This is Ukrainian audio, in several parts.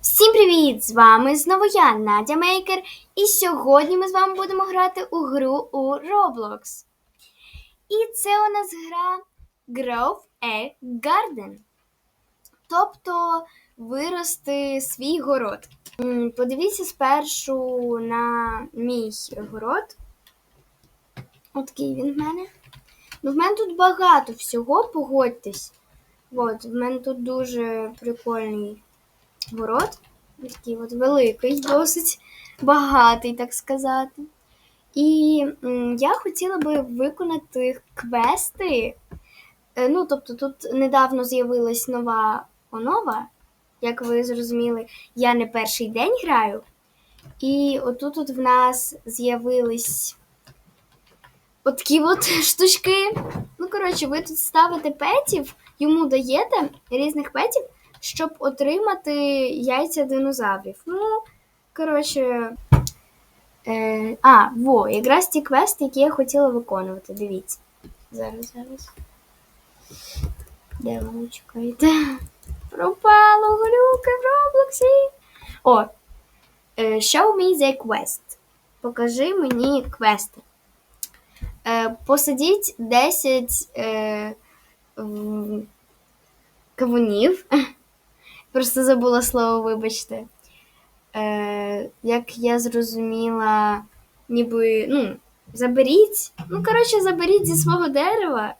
Всім привіт! З вами знову я, Надя Мейкер, і сьогодні ми з вами будемо грати у гру у Roblox. І це у нас гра Grow a Garden. Тобто вирости свій город. Подивіться спершу на мій город. Отакий він в мене. Ну, в мене тут багато всього, погодьтесь. От, в мене тут дуже прикольний город. Такий от великий, досить багатий, так сказати. І я хотіла би виконати квести. Е, Ну, тобто, тут недавно з'явилась нова онова. Як ви зрозуміли, я не перший день граю. І отут от в нас з'явились отакі от штучки. Ну, коротше, ви тут ставите петів, йому даєте різних петів, щоб отримати яйця динозаврів. Ну, коротше. Е, а, во, якраз ті квести, які я хотіла виконувати. Дивіться. Зараз, зараз. Де воно чекайте? Пропало глюки в Роблоксі. О. е, Show me the quest. Покажи мені квести. Е, посадіть 10 е, кавунів. Просто забула слово, вибачте. Е, як я зрозуміла, ніби, ну, заберіть. Ну, коротше, заберіть зі свого дерева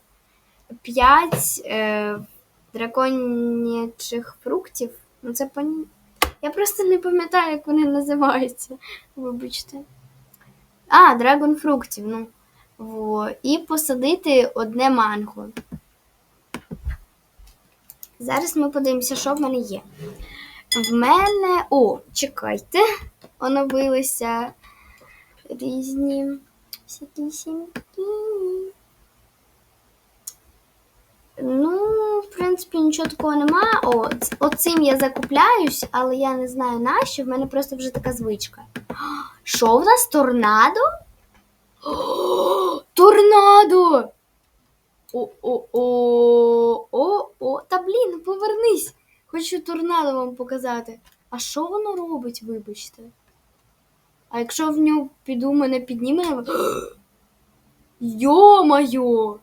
5 е, драконячих фруктів. Ну, це пон... Я просто не пам'ятаю, як вони називаються. Вибачте. А, драгон фруктів, ну. Во. І посадити одне манго. Зараз ми подивимося, що в мене є. В мене. О, чекайте. Оновилися різні всякі сімки. Ну, в принципі, нічого такого нема. О, оцим я закупляюсь, але я не знаю нащо. В мене просто вже така звичка. Що в нас торнадо? О, торнадо! О-о-о-о-о, та блін, повернись. Хочу торнадо вам показати. А що воно робить, вибачте? А якщо в нього піду, мене підніме. Йо-моє!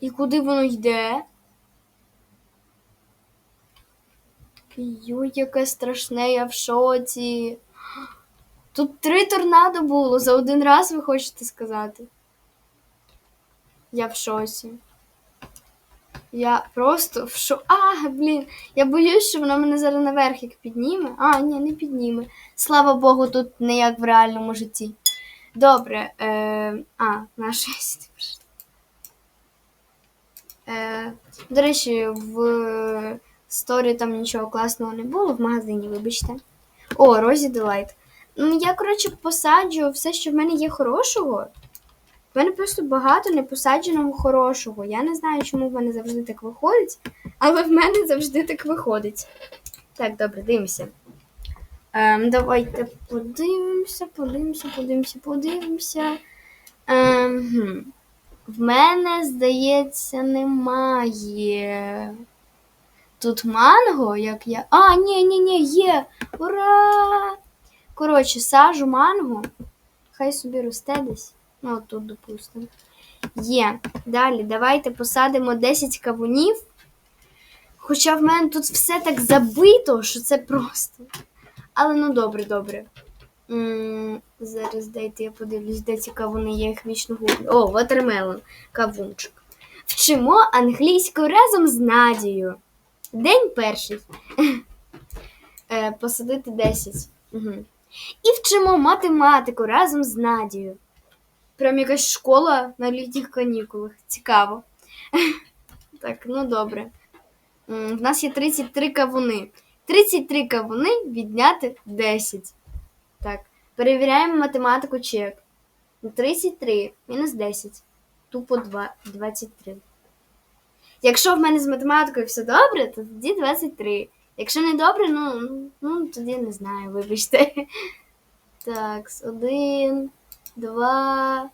І куди воно йде? Йой, яке страшне, я в шоці. Тут три торнадо було за один раз, ви хочете сказати? Я в шоці. Я просто в шо. А, блін, я боюсь, що воно мене зараз наверх як підніме. А, ні, не підніме. Слава Богу, тут не як в реальному житті. Добре. Е... А, наше. Е... До речі, в сторі там нічого класного не було, в магазині, вибачте. О, Розі Делайт. Ну, я, коротше, посаджу все, що в мене є хорошого. В мене просто багато непосадженого хорошого. Я не знаю, чому в мене завжди так виходить, але в мене завжди так виходить. Так, добре, дивимося. Ем, давайте подивимося, подивимося, подивимося, подивимося. Ем. В мене, здається, немає. Тут манго, як я. А, ні, ні, ні, є! Ура! Коротше, сажу манго. Хай собі росте десь. Ну, тут, допустимо. Є. Далі, давайте посадимо 10 кавунів. Хоча в мене тут все так забито, що це просто. Але ну добре, добре. м зараз дайте я подивлюсь, де ці кавуни, я їх вічно гублю. О, watermelon, кавунчик. Вчимо англійську разом з Надією. День перший. Е, Посадити 10. Угу. І вчимо математику разом з Надією. Прям якась школа на літніх канікулах. Цікаво. Так, ну добре. В нас є 33 кавуни. 33 кавуни відняти 10. Так. Перевіряємо математику чек. 33 мінус 10. Тупо 2, 23. Якщо в мене з математикою все добре, то тоді 23. Якщо не добре, ну, ну, тоді не знаю, вибачте. Так, один, два,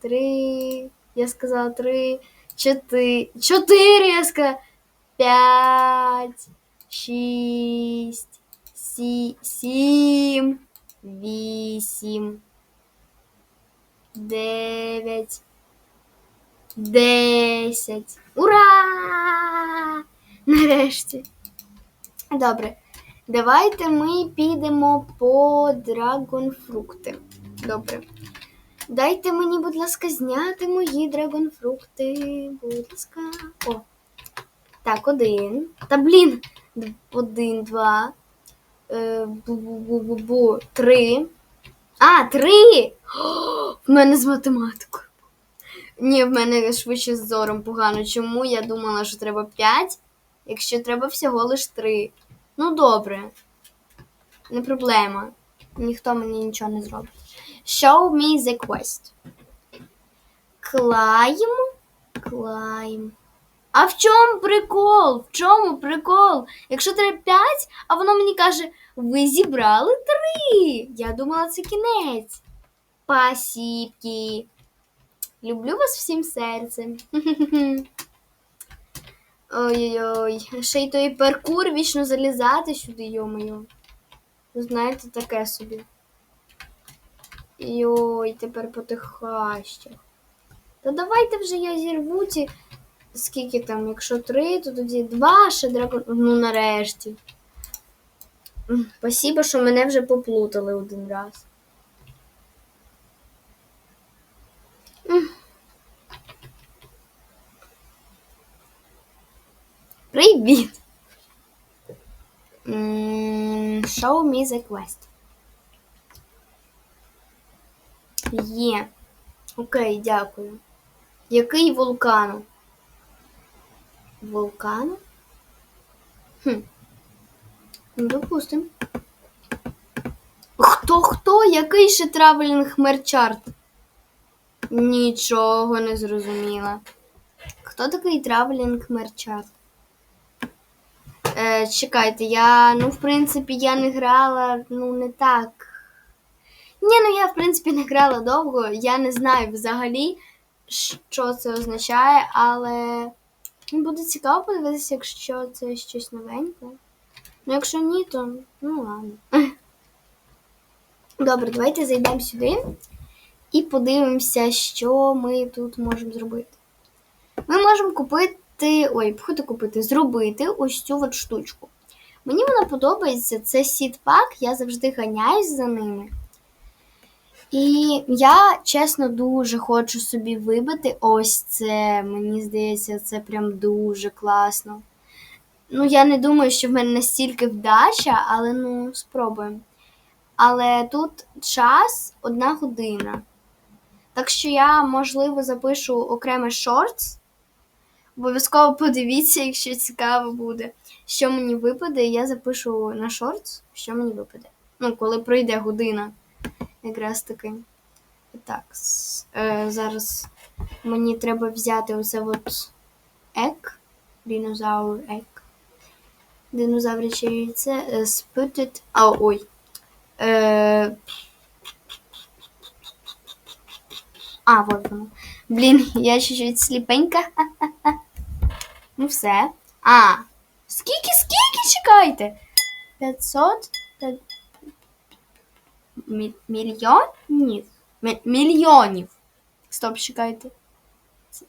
три, Я сказала три, чотири. Чотири, я сказала. П'ять, шість, сі, сім, вісім, дев'ять, десять. Ура! Нарешті. Добре. Давайте ми підемо по драгонфрукти. Добре. Дайте мені, будь ласка, зняти мої драгонфрукти. Будь ласка. О. Так, один. Та блін. Один, два. Е, бу-бу-бу-бу-бу. Три. А, три! О, в мене з математикою. Ні, в мене швидше з зором погано. Чому? Я думала, що треба п'ять, якщо треба всього лиш три. Ну, добре. Не проблема. Ніхто мені нічого не зробить. Show me the quest. Climb. Climb. А в чому прикол? В чому прикол? Якщо треба 5, а воно мені каже, ви зібрали 3. Я думала, це кінець. Пасібки. Люблю вас всім серцем. Ой-ой-ой. Ще й той паркур вічно залізати сюди, йо-моє. Ви знаєте, таке собі. Йой, тепер по тих хащах. Та давайте вже я зірву ці. Скільки там, якщо три, то тоді два ще дракон. Ну нарешті. Спасибо, що мене вже поплутали один раз. Привіт! Show me the quest. Є. Окей, дякую. Який вулкан? Вулкан? Хм. Ну, допустим. Хто хто? Який ще травелінг мерчарт? Нічого не зрозуміла. Хто такий травелінг мерчарт? Е, чекайте, я, ну, в принципі, я не грала, ну, не так. Ні, ну я, в принципі, не грала довго. Я не знаю взагалі, що це означає, але ну, буде цікаво подивитися, якщо це щось новеньке. Ну, якщо ні, то ну ладно. Добре, давайте зайдемо сюди і подивимося, що ми тут можемо зробити. Ми можемо купити. Ой, походу купити, зробити ось цю от штучку. Мені вона подобається, це сітпак, я завжди ганяюсь за ними. І я, чесно, дуже хочу собі вибити ось це. Мені здається, це прям дуже класно. Ну, я не думаю, що в мене настільки вдача, але ну, спробуємо. Але тут час одна година. Так що я, можливо, запишу окреме шортс. Обов'язково подивіться, якщо цікаво буде, що мені випаде, я запишу на шортс, що мені випаде. Ну, коли пройде година. Якраз таки. Так, е, зараз мені треба взяти оце от ек. Динозавр ек. Динозавряче яйце. е, Sputted. А, ой. Е, а, вот воно. Блін, я чуть-чуть сліпенька. Ну все. А. Скільки, скільки чекайте? 500? Та- Мі- Мільйонів? Стоп, чекайте.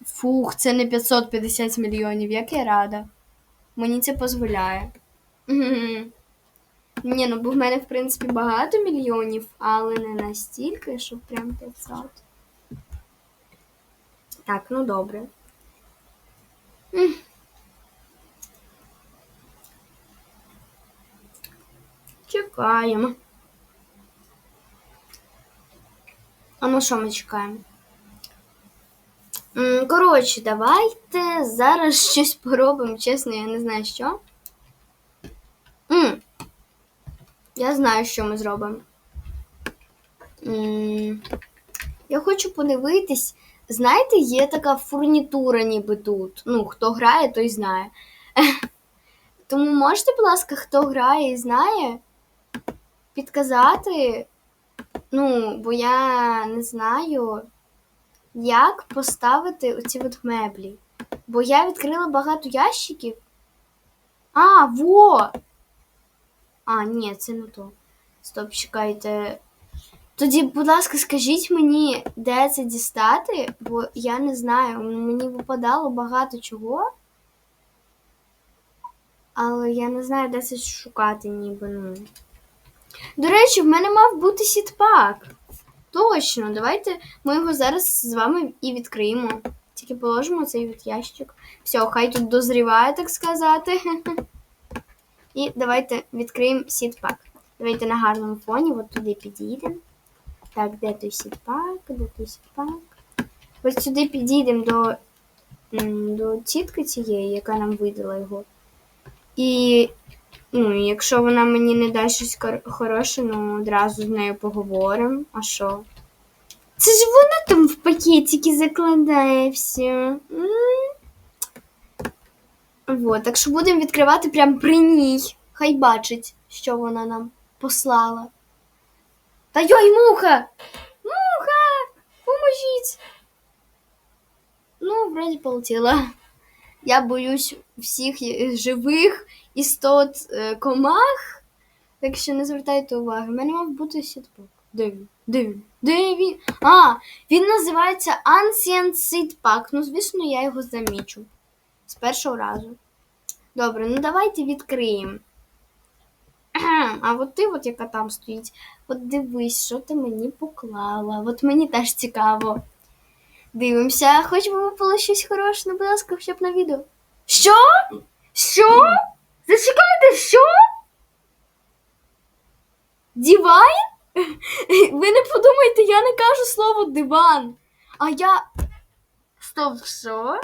Фух, це не 550 мільйонів, як я рада. Мені це дозволяє. Ні, ну бо в мене, в принципі, багато мільйонів, але не настільки, щоб прям 500. Так, ну добре. Чекаємо. А ну що ми чекаємо? Коротше, давайте зараз щось поробимо, чесно, я не знаю що. Я знаю, що ми зробимо. Я хочу подивитись. Знаєте, є така фурнітура ніби тут. Ну, хто грає, той знає. Тому можете, будь ласка, хто грає і знає, підказати. Ну, бо я не знаю. як поставити оці от меблі. Бо я відкрила багато ящиків. А, во! А, ні, це не то. Стоп, чекайте. Тоді, будь ласка, скажіть мені, де це дістати, бо я не знаю, мені випадало багато чого. Але я не знаю, де це шукати, ніби. ну. До речі, в мене мав бути сітпак. Точно, давайте ми його зараз з вами і відкриємо. Тільки положимо цей от ящик. Все, хай тут дозріває, так сказати. І давайте відкриємо сітпак. Давайте на гарному фоні, от туди підійдемо. Так, де той сітпак, де той сітпак. Ось сюди підійдемо до, до тітки цієї, яка нам видала його. І ну, якщо вона мені не дасть щось хороше, ну одразу з нею поговоримо. А що? Це ж вона там в пакетики закладає все. Вот, так що будемо відкривати прямо при ній. Хай бачить, що вона нам послала. Та йой, муха! Муха! Поможіть! Ну, вроді полетіла. Я боюсь всіх живих істот е, комах. Так що не звертайте уваги. У мене мав бути він? Де він? Де він? А, він називається Ancient Seed Pack. Ну, звісно, я його замічу. З першого разу. Добре, ну давайте відкриємо. А от ти, от яка там стоїть, от дивись, що ти мені поклала. От мені теж цікаво. Дивимося, хоч би було щось хороше, ну, будь ласка, хоча б на відео. Що? Що? Зачекайте, що? Дівайн? Ви не подумайте, я не кажу слово диван. А я. Стоп, що?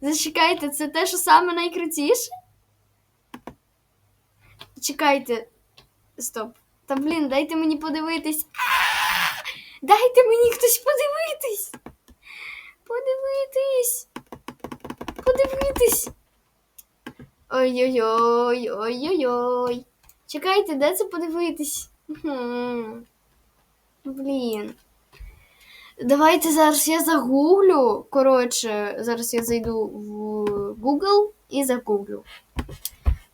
Зачекайте, це те, що саме найкрутіше? Чекайте. Стоп. Та блін, дайте мені подивитись. Дайте мені хтось подивитись. Подивитись. Подивитись. Ой-ой-ой, ой-ой-ой. Чекайте, де це подивитись? Блін. Давайте зараз я загуглю. Коротше, зараз я зайду в Google і загуглю.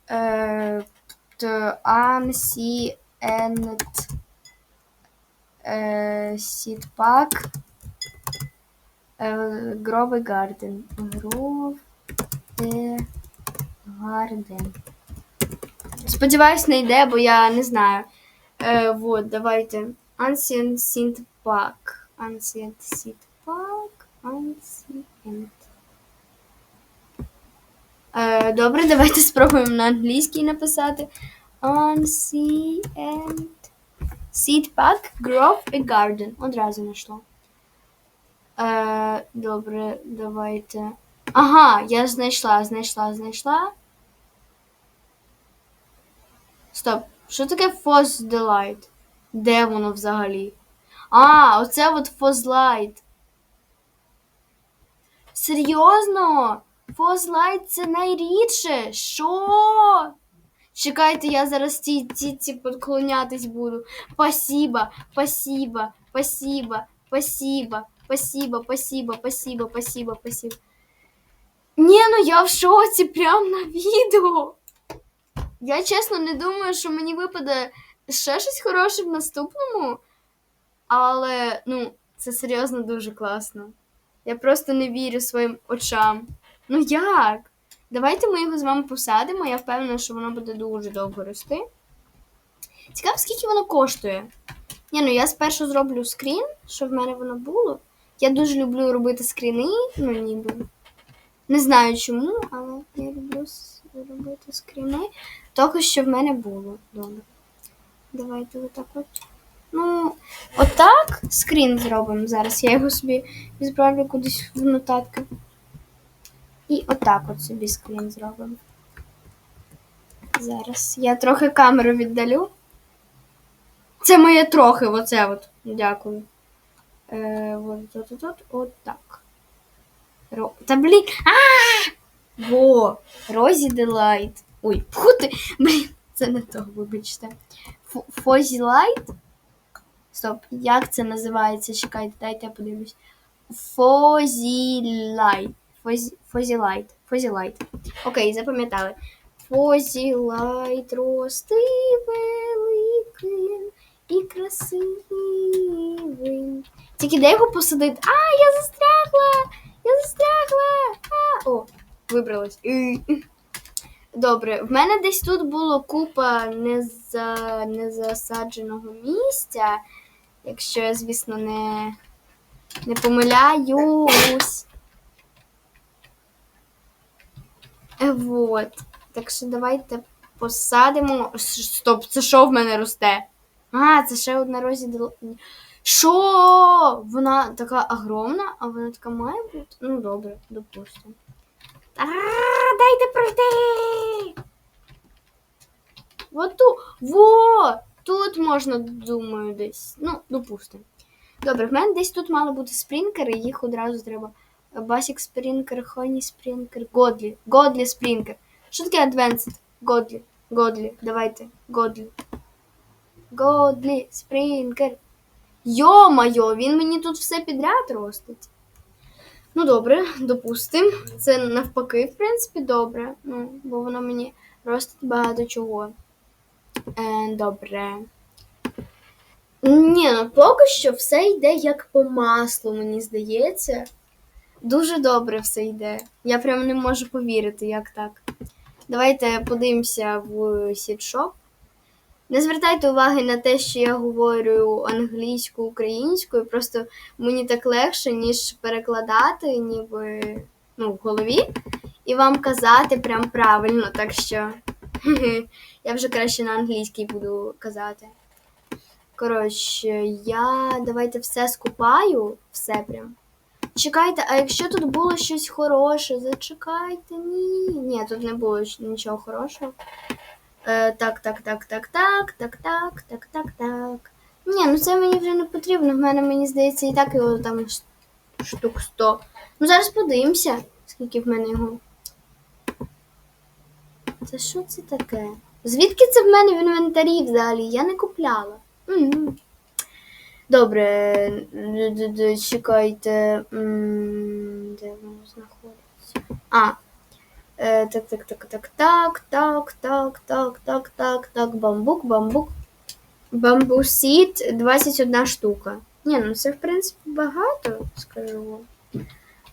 Е, Ancient е, Seedpack е, Grove Garden. Grove Garden. Сподіваюсь, не йде, бо я не знаю. Е, вот, давайте. Ancient Seed Pack. Ancient Seed Pack. Ancient. Е, добре, давайте спробуємо на англійській написати. Ancient Seed Pack Grove a Garden. Одразу знайшло. Е, добре, давайте. Ага, я знайшла, знайшла, знайшла. Стоп. Що таке Fuzz Delight? Де воно взагалі? А, оце от Fuzlight. Серйозно? Fuzlight це найрідше. Що? Чекайте, я зараз ці ці поклонятись буду. Спасибо, спасибо, спасибо, спасибо, спасибо, спасибо, спасибо, спасибо, спасибо. Ні, ну я в шоці прям на відео. Я чесно не думаю, що мені випаде ще щось хороше в наступному. Але, ну, це серйозно дуже класно. Я просто не вірю своїм очам. Ну як? Давайте ми його з вами посадимо. Я впевнена, що воно буде дуже довго рости. Цікаво, скільки воно коштує. Ні, ну я спершу зроблю скрін, щоб в мене воно було. Я дуже люблю робити скріни, ну ніби. Не знаю чому, але я люблю робити скріни. Того, що в мене було. Добре. Давайте отак от. Ну, отак скрін зробимо зараз. Я його собі відправлю кудись в нотатки. І отак от собі скрін зробимо. Зараз я трохи камеру віддалю. Це моє трохи, оце от. Дякую. Е, от, от, от, от, от так. Ро... Та блін. А! Во! Розі Делайт. Ой, фу ти. Блін, це не то, вибачте. Фозі Лайт. Стоп, як це називається? Чекайте, дайте я подивлюсь. Фозі, фозілайт. Фозілайт. Окей, запам'ятали. Фозілайт рости великим і красивим. Тільки де його посадити? А, я застрягла! Я застрягла! А, о, вибралась. Добре, в мене десь тут було купа неза... незасадженого місця, якщо я, звісно, не, не помиляюсь. Е, Вот. Так що давайте посадимо. Стоп, це що в мене росте? А, це ще одна розі. дол- Що? Вона така огромна, а вона така має бути? Ну, добре, допустимо. А, дайте пройти! Вот тут. Во! Тут можна, думаю, десь. Ну, допустимо. Добре, в мене десь тут мали бути спрінкери, їх одразу треба. Басік спрінкер, Хоні спрінкер, Годлі. Годлі спрінкер. Що таке Advanced? Годлі. Годлі. Давайте. Годлі. Годлі спрінкер. Йо-майо, він мені тут все підряд ростить. Ну, добре, допустим. Це навпаки, в принципі, добре. Ну, бо воно мені ростить багато чого. Е, добре. Ні, ну поки що все йде як по маслу, мені здається. Дуже добре все йде. Я прям не можу повірити, як так. Давайте подивимося в сітшоп. Не звертайте уваги на те, що я говорю англійською, українською, просто мені так легше, ніж перекладати, ніби ну, в голові, і вам казати прям правильно, так що я вже краще на англійській буду казати. Коротше, я давайте все скупаю, все прям. Чекайте, а якщо тут було щось хороше, зачекайте. Ні. Ні, тут не було нічого хорошого. Е, так, так, так, так, так, так, так, так, так, так. Ні, ну це мені вже не потрібно. В мене, мені здається, і так його там штук 100. Ну зараз подивимося, скільки в мене його. Це що це таке? Звідки це в мене в інвентарі взагалі? Я не купляла. М. д- д- чекайте. Де воно знаходиться? А. Е, так, так, так, так, так, так, так, так, так, так, так, бамбук, бамбук. Бамбусіт 21 штука. Ні, ну це в принципі багато, скажу.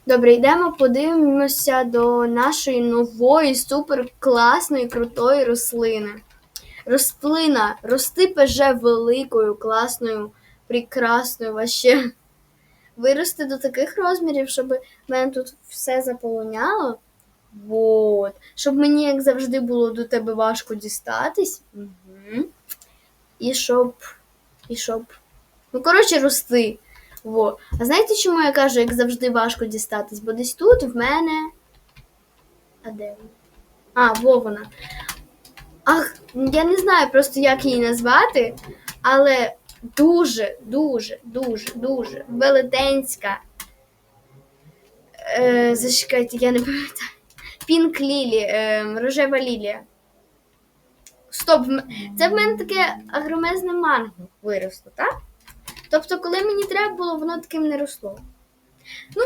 Добре, йдемо, подивимося до нашої нової, супер класної, крутої рослини. Рослина, рости пеже великою, класною, прекрасною, ваще. Вирости до таких розмірів, щоб в мене тут все заполоняло. Вот. Щоб мені, як завжди, було до тебе важко дістатись. Угу. І щоб. І щоб. Ну, коротше, рости. Во. А знаєте, чому я кажу, як завжди важко дістатись? Бо десь тут в мене. А де вона? А, во вона. Ах, я не знаю просто, як її назвати, але дуже, дуже, дуже, дуже велетенська. Е, зачекайте, я не пам'ятаю. Пінк Лілі, е, рожева лілія. Стоп, це в мене таке агромезне манго виросло, так? Тобто, коли мені треба було, воно таким не росло. Ну,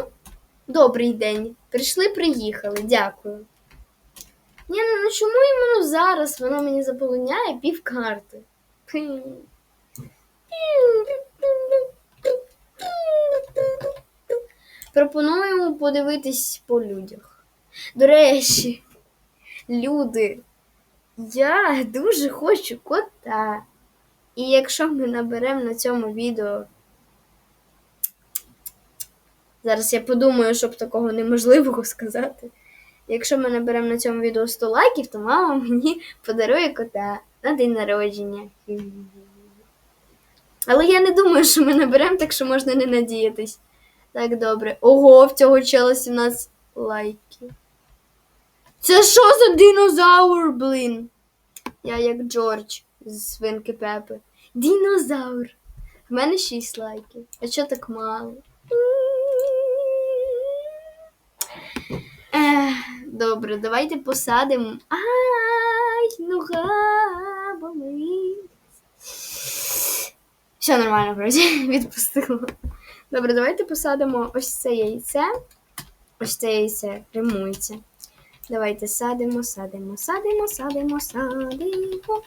добрий день. Прийшли, приїхали, дякую. Ні, ну ну чому іменно зараз воно мені заполоняє пів карти? Пропонуємо подивитись по людях. До речі, люди, я дуже хочу кота. І якщо ми наберемо на цьому відео. Зараз я подумаю, щоб такого неможливого сказати. Якщо ми наберемо на цьому відео 100 лайків, то мама мені подарує кота на день народження. Але я не думаю, що ми наберемо, так що можна не надіятись. Так, добре. Ого, в цього чела 17 лайків. Це що за динозавр, блін? Я як Джордж з свинки Пепи. Динозавр. В мене 6 лайків. А чого так мало? Добре, давайте посадимо. Ай, нога болить. Все нормально, вроді, відпустила. Добре, давайте посадимо ось це яйце. Ось це яйце римується. Давайте садимо, садимо, садимо, садимо, садимо.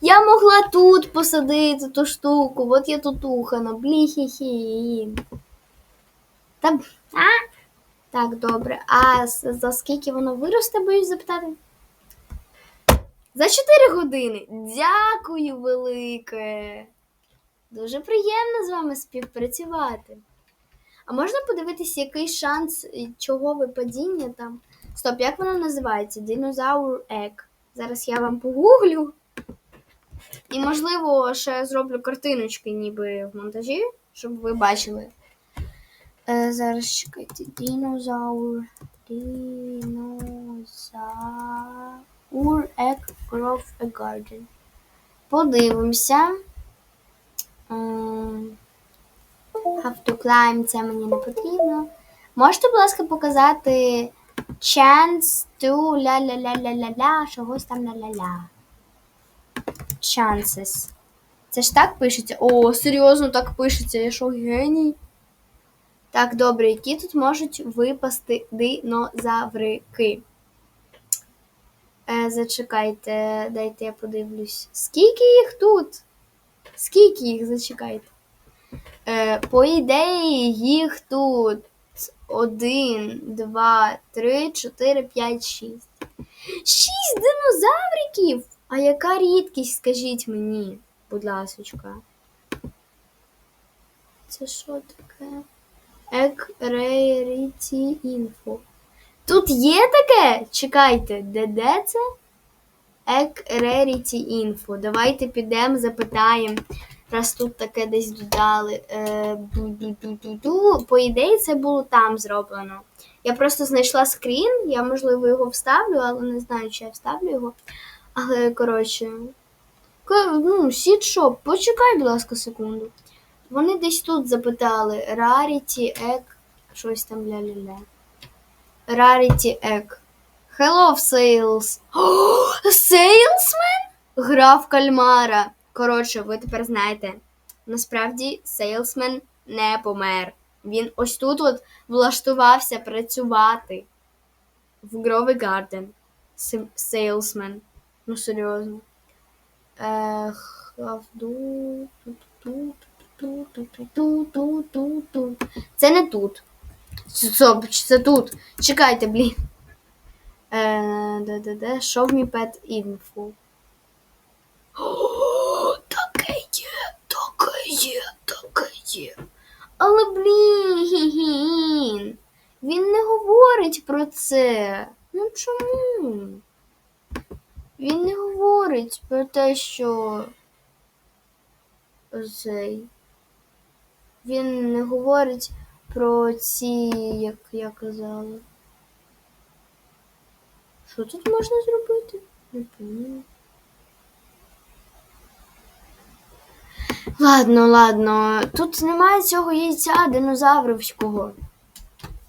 Я могла тут посадити ту штуку, от я тут ухана, бліхі-хі. Та... А? Так, добре. А за скільки воно виросте, боюсь запитати? За 4 години. Дякую велике. Дуже приємно з вами співпрацювати. А можна подивитися, який шанс чого випадіння там? Стоп, як воно називається? Динозавр Ек. Зараз я вам погуглю. І, можливо, ще зроблю картиночки, ніби в монтажі, щоб ви бачили. Е, зараз чекайте. Динозавр. Динозавр Ек Grove Garden. Подивимося. Ем, Have to climb, це мені не потрібно. Можете, будь ласка, показати chance to ля-ля-ля-ля-ля-ля, чогось там ля-ля-ля. Chances. Це ж так пишеться? О, серйозно так пишеться. Я що, геній? Так, добре, які тут можуть випасти динозаврики? Е, зачекайте, дайте я подивлюсь. Скільки їх тут? Скільки їх зачекайте? Е, по ідеї, їх тут один, два, три, чотири, п'ять, шість. Шість динозавриків! А яка рідкість, скажіть мені, будь ласочка. Це що таке? Ек Rarity Info. Тут є таке? Чекайте, де де це? Ек Rarity Info. Давайте підемо, запитаємо. Раз тут таке десь додали. Е. По ідеї, це було там зроблено. Я просто знайшла скрін, я, можливо, його вставлю, але не знаю, чи я вставлю його. Але, коротше. ко- Ну, сітшоп, почекай, будь ласка, секунду. Вони десь тут запитали Rarity Egg. Щось там ля-ля-ля. Rarity Egg. Hello, sales. Salesman? Гра в кальмара. Коротше, ви тепер знаєте. Насправді, сейлсмен не помер. Він ось тут от влаштувався працювати в Гровий Гарден. Сейлсмен. Ну, серйозно. Ех, Хавду. Це не тут. Це тут. Чекайте, блін. Е, де-де-де, pet info. Таке є, таке є, таке є. Але блін, він не говорить про це. Ну чому? Він не говорить про те, що цей. Він не говорить про ці, як я казала. Що тут можна зробити? Не пам'ятаю. Ладно, ладно. Тут немає цього яйця динозавровського.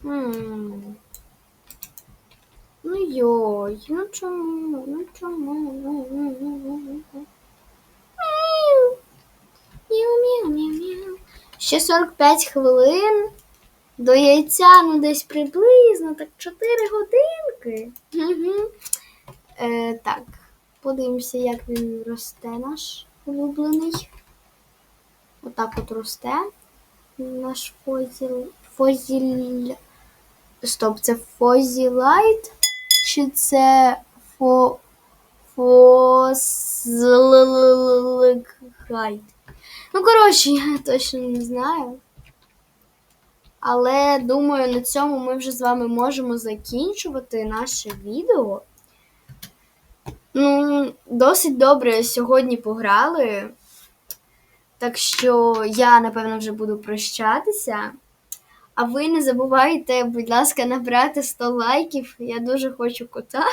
М. Ну йой, ну чому? Ну чому? Мяу. Мяу-мяу-мяу-мяу. Ще 45 хвилин до яйця, ну десь приблизно, так 4 годинки. Угу. Е, так, подивимося, як він росте наш улюблений. Отак от росте наш фозіл. Фозіль. Стоп, це фозілайт? Чи це фо. Фозлайт? Ну, коротше, я точно не знаю. Але думаю, на цьому ми вже з вами можемо закінчувати наше відео. Ну, досить добре сьогодні пограли. Так що я, напевно, вже буду прощатися. А ви не забувайте, будь ласка, набрати 100 лайків. Я дуже хочу кота.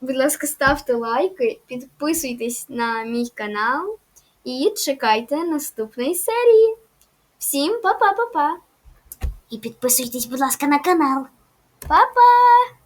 Будь ласка, ставте лайки, підписуйтесь на мій канал і чекайте наступної серії. Всім па-па-па-па! І підписуйтесь, будь ласка, на канал. Па-па!